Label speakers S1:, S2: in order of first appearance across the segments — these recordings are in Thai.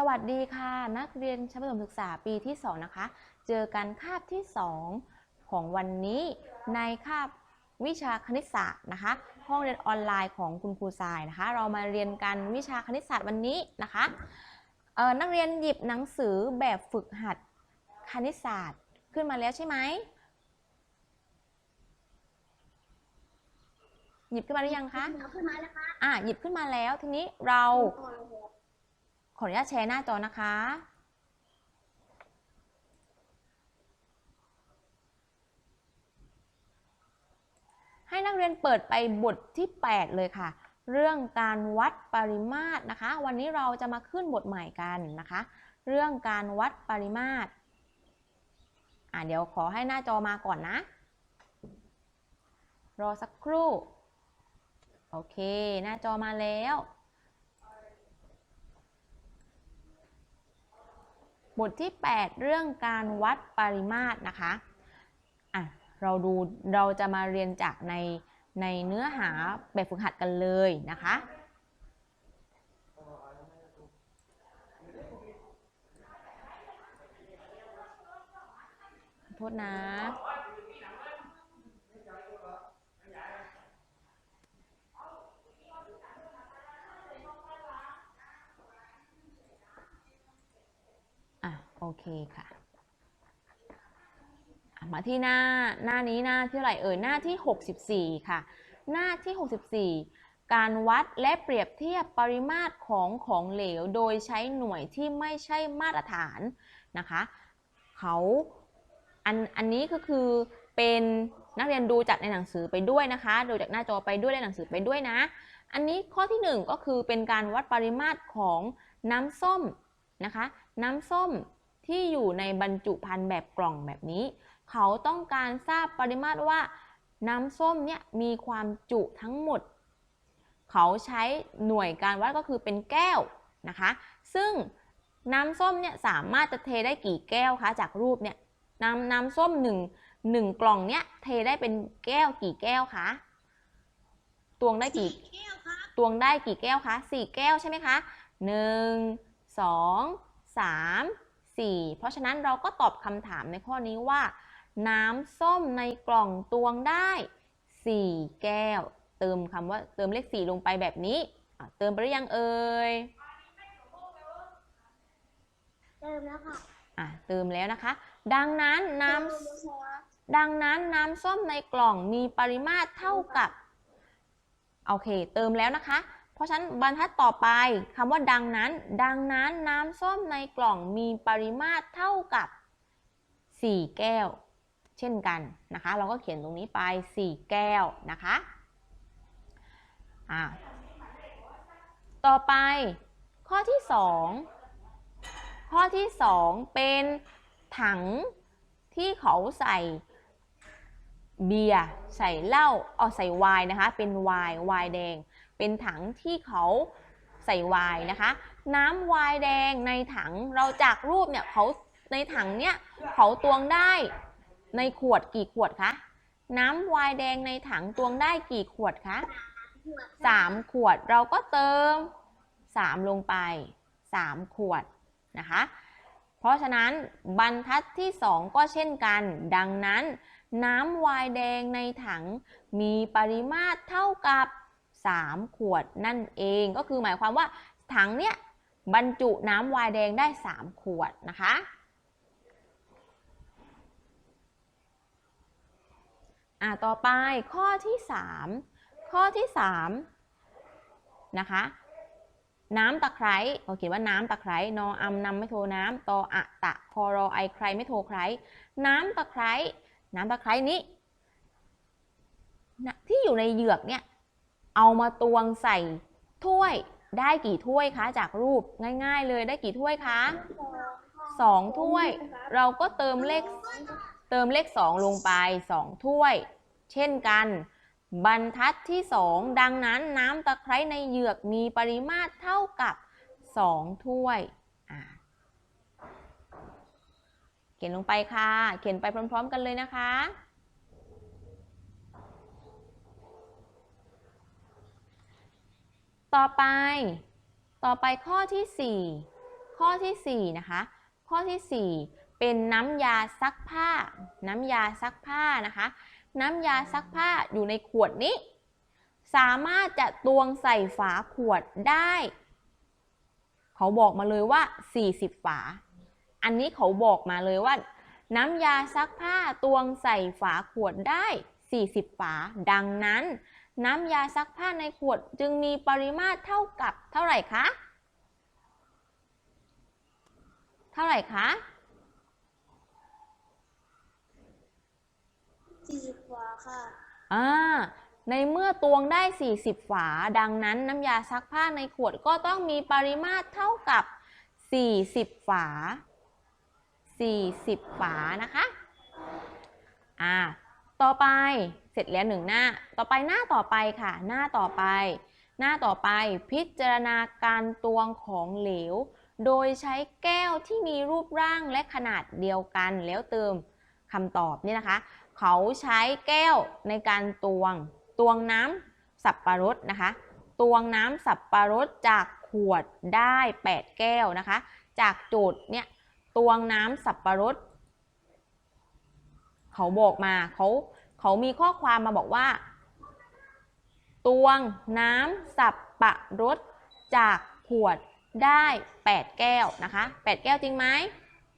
S1: สวัสดีค่ะ นักเรียนชั้นประถมศึกษาปีที่ 2 นะคะ เจอกันคาบที่ 2 ของวันนี้ในคาบวิชาคณิตศาสตร์นะคะ ห้องเรียนออนไลน์ของคุณครูทรายนะคะ เรามาเรียนกันวิชาคณิตศาสตร์วันนี้นะคะเอ่อนักเรียนหยิบหนังสือแบบฝึกหัดคณิตศาสตร์ขึ้นมาแล้วใช่ไหมหยิบขึ้นมาหรือยังคะ
S2: เอาขึ้นมาแล้วค่ะ
S1: อะหยิบขึ้นมาแล้วทีนี้เรา ขออนุญาตแชร์หน้าจอนะคะ ให้นักเรียนเปิดไปบทที่ 8 เลยค่ะ เรื่องการวัดปริมาตรนะคะ วันนี้เราจะมาขึ้นบทใหม่กันนะคะ เรื่องการวัดปริมาตรอะเดี๋ยวขอให้หน้าจอมาก่อนนะ รอสักครู่ โอเค หน้าจอมาแล้ว บทที่ 8 เรื่องการวัดปริมาตรนะคะอะเราดูเราจะมาเรียนจากในในเนื้อหาแบบฝึกหัดกันเลยนะคะโทษนะ โอเคค่ะ มาที่หน้าหน้านี้หน้าที่ไรเอ่ยหน้าที่ 64 ค่ะ หน้าที่ 64 การวัดและเปรียบเทียบปริมาตรของของเหลวโดยใช้หน่วยที่ไม่ใช่มาตรฐานนะคะเขาอันอันนี้ก็คือเป็นนักเรียนดูจากในหนังสือไปด้วยนะคะ ดูจากหน้าจอไปด้วยในหนังสือไปด้วยนะ อันนี้ข้อที่หนึ่งก็คือเป็นการวัดปริมาตรของน้ำส้มนะคะ น้ำส้ม ที่อยู่ในบรรจุภัณฑ์แบบกล่องแบบนี้ เขาต้องการทราบปริมาตรว่า น้ำส้มเนี่ยมีความจุทั้งหมด เขาใช้หน่วยการวัดก็คือเป็นแก้วนะคะ ซึ่งน้ำส้มเนี่ยสามารถจะเทได้กี่แก้วคะจากรูปเนี่ยน้ำน้ำส้มหนึ่งหนึ่งกล่องเนี่ยเทได้เป็นแก้วกี่แก้วคะตวงได้กี่
S2: แก้วครับ
S1: ตวงได้กี่แก้วคะสี่แก้วใช่ไหมคะหนึ่งสองสาม สี่เพราะฉะนั้นเราก็ตอบคำถามในข้อนี้ว่า น้ำส้มในกล่องตวงได้สี่แก้ว เติมคำว่าเติมเลขสี่ลงไปแบบนี้อะเติมไปหรือยังเอ่ย
S2: เติมแล้วค่ะ
S1: อะเติมแล้วนะคะ ดังนั้นน้ำ
S2: เติมแล้วครับ
S1: ดังนั้นน้ำส้มในกล่องมีปริมาตรเท่ากับ โอเค เติมแล้วนะคะ เพราะฉะนั้นบรรทัดต่อไปคำว่าดังนั้น ดังนั้นน้ำส้มในกล่องมีปริมาตรเท่ากับ 4 แก้ว เช่นกันนะคะ เราก็เขียนตรงนี้ไป 4 แก้วนะคะอ่าต่อไปข้อที่ 2 ข้อที่ 2 เป็นถังที่เขาใส่เบียร์ใส่เหล้าเอาใส่ไวน์นะคะ เป็นไวน์ไวน์แดง เป็นถังที่เขาใส่ไวน์นะคะ น้ำไวน์แดงในถังเราจากรูปเนี่ยเขาในถังเนี่ยเขาตวงได้ในขวดกี่ขวดคะน้ำไวน์แดงในถังตวงได้กี่ขวดคะสามขวดเราก็เติมสามลงไปสามขวดนะคะ เพราะฉะนั้นบรรทัดที่สองก็เช่นกัน ดังนั้น น้ำไวน์แดงในถังมีปริมาตรเท่ากับ 3 ขวดนั่นเอง ก็คือหมายความว่าถังเนี้ยบรรจุน้ำวน์แดงได้ 3 ขวดนะคะ อ่าต่อไปข้อที่ 3 ข้อที่ 3 นะคะ น้ำตะไคร้เราเขียนว่าน้ำตะไคร้นออำนำไม่โทน้ำตออะตะพอรอไอใครไม่โทไคร น้ำตะไคร้น้ำตะไคร้นี้ที่อยู่ในเหยือกเนี่ย เอามาตวงใส่ถ้วยได้กี่ถ้วยคะ จากรูปง่ายๆเลยได้กี่ถ้วยคะสองถ้วย เราก็เติมเลขเติมเลข2ลงไป2ถ้วย เช่นกัน บรรทัดที่2ดังนั้นน้ำตะไคร้ในเหยือกมีปริมาตรเท่ากับ2ถ้วยเขียนลงไปค่ะ เขียนไปพร้อม ๆ กันเลยนะคะ ต่อไป ต่อไปข้อที่ 4 ข้อที่ 4 นะคะ ข้อทีสี่ 4 เป็นน้ำยาซักผ้า น้ำยาซักผ้านะคะ น้ำยาซักผ้าอยู่ในขวดนี้ สามารถจะตวงใส่ฝาขวดได้ เขาบอกมาเลยว่า 40 ฝา อันนี้เขาบอกมาเลยว่า น้ำยาซักผ้าตวงใส่ฝาขวดได้ 40 ฝา ดังนั้น น้ำยาซักผ้าในขวดจึงมีปริมาตรเท่ากับเท่าไหร่คะ เท่าไหร่คะ
S2: สี่สิบกว่าค่ะ
S1: อ่าในเมื่อตวงได้ 40 ฝา ดังนั้นน้ำยาซักผ้าในขวดก็ต้องมีปริมาตรเท่ากับ 40 ฝา 40 ฝานะคะ อ่า ต่อไปเส ร็จแล้วหนึ่งหน้า ต่อไปหน้าต่อไปค่ะ หน้าต่อไป หน้าต่อไปพิจารณาการตวงของเหลว โดยใช้แก้วที่มีรูปร่างและขนาดเดียวกันแล้วเติมคำตอบนี่นะคะ เขาใช้แก้วในการตวง ตวงน้ำสับปะรดนะคะ ตวงน้ำสับปะรดจากขวดได้ 8 แก้วนะคะ จากโจทย์เนี่ยตวงน้ำสับปะรด เขาบอกมาเขา เขามีข้อความมาบอกว่า ตวงน้ำสับปะรดจากขวดได้ 8 แก้วนะคะ 8 แก้วจริงไหม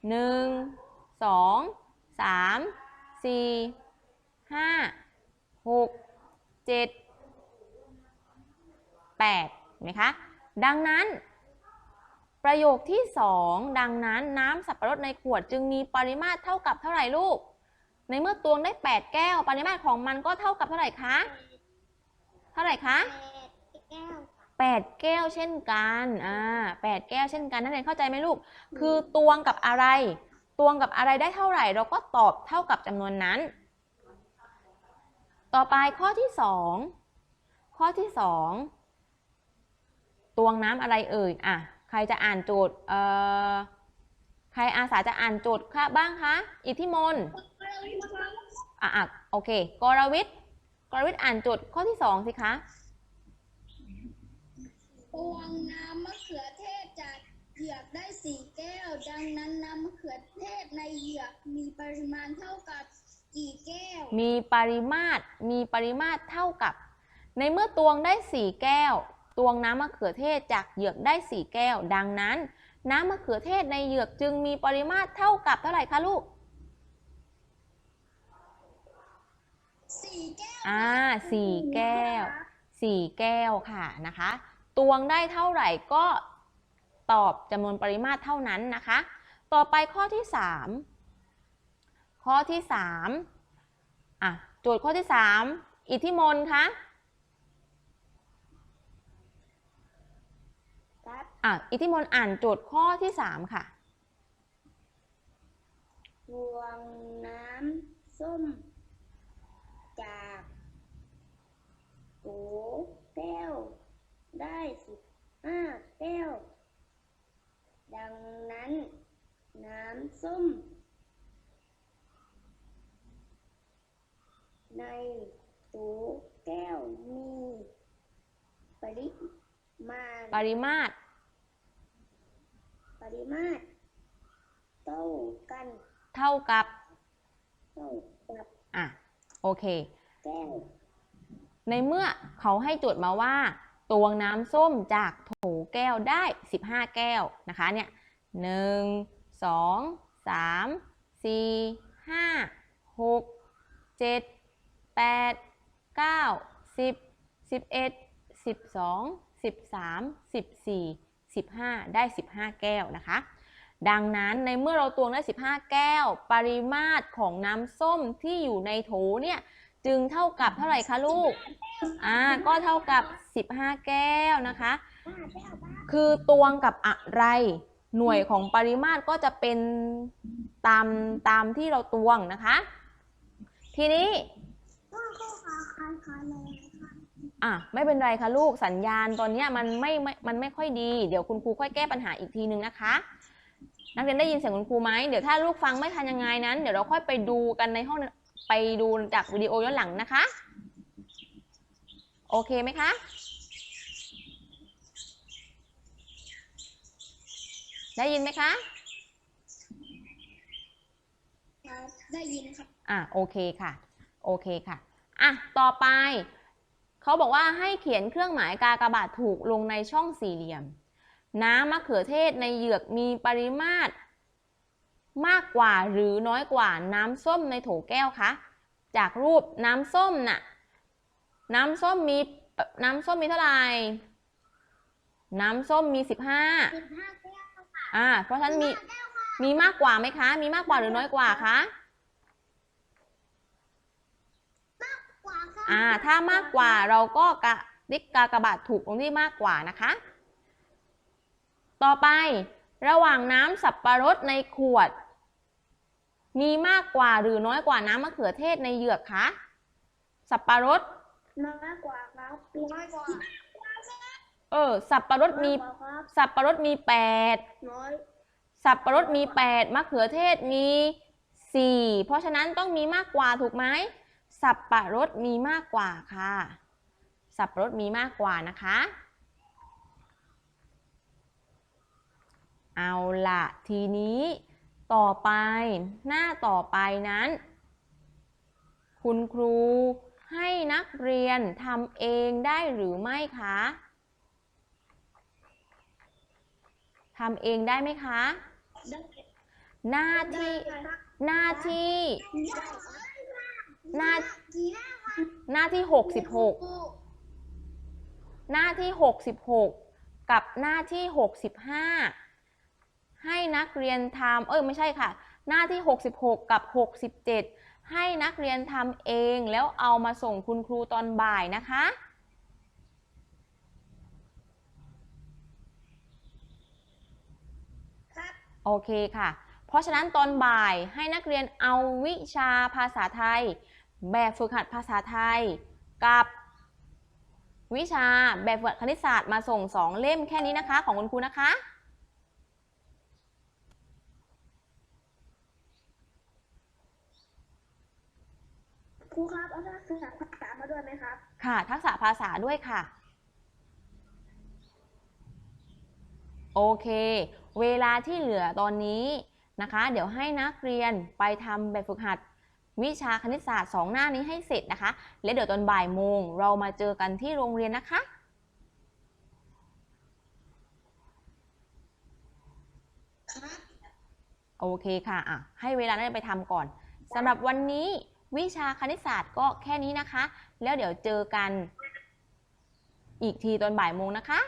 S1: หนึ่งสองสามสี่ห้าหกเจ็ดแปดเห็นไหมคะ ดังนั้น ประโยคที่ 2 ดังนั้นน้ำสับปะรดในขวดจึงมีปริมาตรเท่ากับเท่าไหร่ลูก ในเมื่อตวงได้ 8 แก้ว ปริมาตรของมันก็เท่ากับเท่าไหร่คะ เท่าไหร่คะ
S2: แปดแก้วค่ะ
S1: 8แก้วเช่นกัน อ่า8แก้วเช่นกันนักเรียนเข้าใจไหมลูก คือตวงกับอะไร ตวงกับอะไรได้เท่าไหร่ เราก็ตอบเท่ากับจำนวนนั้น ต่อไปข้อที่ 2 ข้อที่ 2 ตวงน้ำอะไรเอ่ย อะ ใครจะอ่านโจทย์ เอ่อ ใครอาสาจะอ่านโจทย์ค่ะบ้างคะ อิทธิมนต์ อะอะโอเค กรวิทย์กรวิทย์อ่านโจทย์ข้อที่สองสิคะ
S2: ตวงน้ำมะเขือเทศจากเหยือกได้สี่แก้ว ดังนั้นน้ำมะเขือเทศในเหยือกมีปริมาณเท่ากับกี่แก้ว
S1: มีปริมาตรมีปริมาตรเท่ากับ ในเมื่อตวงได้4แก้ว ตวงน้ำมะเขือเทศจากเหยือกได้4แก้ว ดังนั้น น้ำมะเขือเทศในเหยือกจึงมีปริมาตรเท่ากับเท่าไหร่คะลูก
S2: สี่แก้ว
S1: อ่าสี่แก้ว4แก้วค่ะนะคะ ตวงได้เท่าไหร่ก็ตอบจำนวนปริมาตรเท่านั้นนะคะ ต่อไปข้อที่3ข้อที่3อะโจทย์ข้อที่3อิทธิมนต์คะ
S2: ครับ
S1: อะอิทธิมนต์อ่านโจทย์ข้อที่3ค่ะ
S2: ตวงน้ำส้ม จาก โถแก้ว ได้สิบห้าแก้ว ดังนั้น น้ำส้ม ในโถแก้วมี ปริมาณ
S1: ปริมาตร
S2: ปริมาตรเท่ากัน
S1: เท่ากับ
S2: เท่ากับ
S1: อะ โอเค
S2: แก้ว
S1: ในเมื่อเขาให้โจทย์มาว่าตวงน้ำส้มจากโถแก้วได้ 15 แก้วนะคะเนี่ยหนึ่งสองสามสี่ห้าหกเจ็ดแปดเก้าสิบสิบเอ็ดสิบสองสิบสามสิบสี่สิบห้าได้15แก้วนะคะ ดังนั้นในเมื่อเราตวงได้ 15 แก้ว ปริมาตรของน้ำส้มที่อยู่ในโถเนี่ย จึงเท่ากับเท่าไหร่คะลูก อ่า ก็เท่ากับ 15 แก้วนะคะ คือตวงกับอะไร หน่วยของปริมาตรก็จะเป็นตามตามที่เราตวงนะคะ ทีนี้
S2: อะ
S1: ไม่เป็นไรค่ะลูกสัญญาณตอนนี้มันไม่ไม่ มันไม่ค่อยดี เดี๋ยวคุณครูค่อยแก้ปัญหาอีกทีนึงนะคะ นักเรียนได้ยินเสียงคุณครูไหมเดี๋ยวถ้าลูกฟังไม่ทันยังไงนั้น เดี๋ยวเราค่อยไปดูกันในห้อง ไปดูจากวิดีโอย้อนหลังนะคะ โอเคไหมคะไได้ยินไหมคะ
S2: ครับได้ยินครับ
S1: อะโอเคค่ะ โอเคค่ะ อะ ต่อไป เขาบอกว่าให้เขียนเครื่องหมายกากบาทถูกลงในช่องสี่เหลี่ยม น้ำมะเขือเทศในเหยือกมีปริมาตร มากกว่าหรือน้อยกว่าน้ำส้มในโถแก้วคะ จากรูปน้ำส้มน่ะ น้ำส้มมีเอ่อน้ำส้มมีเท่าไหร่ น้ำส้มมี15
S2: สิบห้าแก้วค่ะ
S1: อ่า เพราะฉะนั้นมีมีมากกว่าไหมคะ มีมากกว่าหรือน้อยกว่าคะ
S2: กว่าครับ
S1: อ่า ถ้ามากกว่าเราก็กะติ๊กกากบาทถูกตรงที่มากกว่านะคะ ต่อไป ระหว่างน้ำสับปะรดในขวด มีมากกว่าหรือน้อยกว่าน้ำมะเขือเทศในเหยือกคะ สับปะรด
S2: น้อยกว่าครับน้อยกว่า
S1: เออ สับปะรดมี
S2: น้อยกว่าครับ
S1: สับปะรดมีแปด
S2: น้อย
S1: สับปะรดมี8มะเขือเทศมี4เพราะฉะนั้นต้องมีมากกว่าถูกไหม สับปะรดมีมากกว่าค่ะ สับปะรดมีมากกว่านะคะ เอาล่ะทีนี้ต่อไปหน้าต่อไปนั้น คุณครูให้นักเรียนทำเองได้หรือไม่คะทำเองได้ไหมคะ
S2: ได้
S1: หน้าที่
S2: ครับ
S1: หน้าที่
S2: ได้
S1: หน้า
S2: กี่หน้าครับ
S1: หน้าที่หกสิบหกหน้าที่หกสิบหกกับหน้าที่หกสิบห้า ให้นักเรียนทำเอ้ยไม่ใช่ค่ะ หน้าที่หกสิบหกกับหกสิบเจ็ดให้นักเรียนทำเองแล้วเอามาส่งคุณครูตอนบ่ายนะคะ
S2: ครับ
S1: โอเคค่ะ เพราะฉะนั้นตอนบ่ายให้นักเรียนเอาวิชาภาษาไทย แบบฝึกหัดภาษาไทย กับวิชาแบบฝึกหัดคณิตศาสตร์มาส่งสองเล่มแค่นี้นะคะของคุณครูนะคะ
S2: ครูครับเอาทักษะภาษามาด้วยไหมครับ
S1: ค่ะ ทักษะภาษาด้วยค่ะ โอเค เวลาที่เหลือตอนนี้นะคะ เดี๋ยวให้นักเรียนไปทำแบบฝึกหัดวิชาคณิตศาสตร์ 2 หน้านี้ให้เสร็จนะคะ และเดี๋ยวตอนบ่ายโมงเรามาเจอกันที่โรงเรียนนะคะ
S2: ครับ
S1: โอเคค่ะอะ ให้เวลานั้นไปทำก่อนสำหรับวันนี้ วิชาคณิตศาสตร์ก็แค่นี้นะคะ แล้วเดี๋ยวเจอกัน อีกทีตอนบ่ายโมงนะคะ